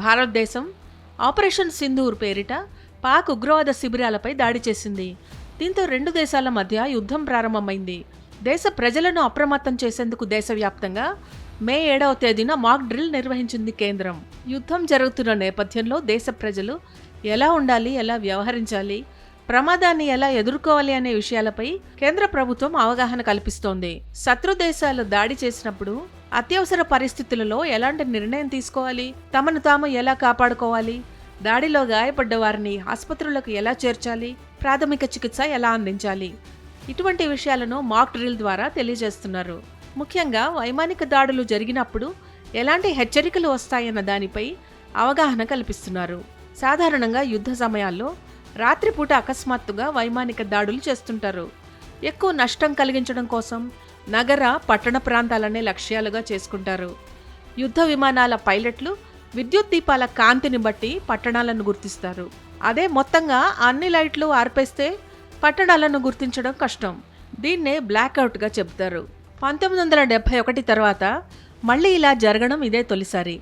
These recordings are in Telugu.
భారతదేశం ఆపరేషన్ సింధూర్ పేరిట పాక్ ఉగ్రవాద శిబిరాలపై దాడి చేసింది. దీంతో రెండు దేశాల మధ్య యుద్ధం ప్రారంభమైంది. దేశ ప్రజలను అప్రమత్తం చేసేందుకు దేశవ్యాప్తంగా మే ఏడవ తేదీన మాక్ డ్రిల్ నిర్వహించింది కేంద్రం. యుద్ధం జరుగుతున్న నేపథ్యంలో దేశ ప్రజలు ఎలా ఉండాలి ఎలా వ్యవహరించాలి ప్రమాదాన్ని ఎలా ఎదుర్కోవాలి అనే విషయాలపై కేంద్ర ప్రభుత్వం అవగాహన కల్పిస్తోంది. శత్రు దేశాలు దాడి చేసినప్పుడు అత్యవసర పరిస్థితులలో ఎలాంటి నిర్ణయం తీసుకోవాలి? తమను తాము ఎలా కాపాడుకోవాలి? దాడిలో గాయపడ్డ వారిని ఆసుపత్రులకు ఎలా చేర్చాలి? ప్రాథమిక చికిత్స ఎలా అందించాలి? ఇటువంటి విషయాలను మాక్ డ్రిల్ ద్వారా తెలియజేస్తున్నారు. ముఖ్యంగా వైమానిక దాడులు జరిగినప్పుడు ఎలాంటి హెచ్చరికలు వస్తాయన్న దానిపై అవగాహన కల్పిస్తున్నారు. సాధారణంగా యుద్ధ సమయాల్లో రాత్రిపూట అకస్మాత్తుగా వైమానిక దాడులు చేస్తుంటారు. ఎక్కువ నష్టం కలిగించడం కోసం నగర పట్టణ ప్రాంతాలనే లక్ష్యాలుగా చేసుకుంటారు. యుద్ధ విమానాల పైలట్లు విద్యుత్ దీపాల కాంతిని బట్టి పట్టణాలను గుర్తిస్తారు. అదే మొత్తంగా అన్ని లైట్లు ఆర్పేస్తే పట్టణాలను గుర్తించడం కష్టం. దీన్నే బ్లాక్అవుట్గా చెబుతారు పంతొమ్మిది వందల డెబ్భై ఒకటి తర్వాత మళ్ళీ ఇలా జరగడం ఇదే తొలిసారి.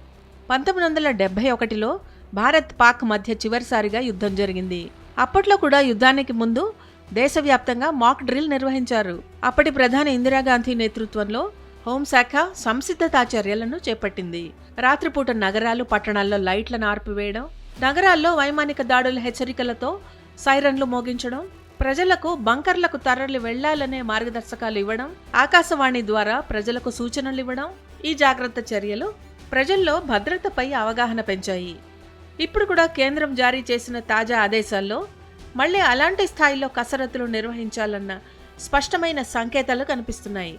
పంతొమ్మిది వందల డెబ్భై ఒకటిలో భారత్ పాక్ మధ్య చివరిసారిగా యుద్ధం జరిగింది. అప్పట్లో కూడా యుద్ధానికి ముందు దేశవ్యాప్తంగా మాక్ డ్రిల్ నిర్వహించారు. అప్పటి ప్రధాని ఇందిరాగాంధీ నేతృత్వంలో హోంశాఖ సంసిద్ధతా చర్యలను చేపట్టింది. రాత్రిపూట నగరాలు పట్టణాల్లో లైట్లను ఆర్పివేయడం నగరాల్లో వైమానిక దాడుల హెచ్చరికలతో సైరన్లు మోగించడం ప్రజలకు బంకర్లకు తరలి వెళ్ళాలనే మార్గదర్శకాలు ఇవ్వడం ఆకాశవాణి ద్వారా ప్రజలకు సూచనలు ఇవ్వడం ఈ జాగ్రత్త చర్యలు ప్రజల్లో భద్రతపై అవగాహన పెంచాయి. ఇప్పుడు కూడా కేంద్రం జారీ చేసిన తాజా ఆదేశాల్లో మళ్ళీ అలాంటి స్థాయిలో కసరత్తులు నిర్వహించాలన్న స్పష్టమైన సంకేతాలు కనిపిస్తున్నాయి.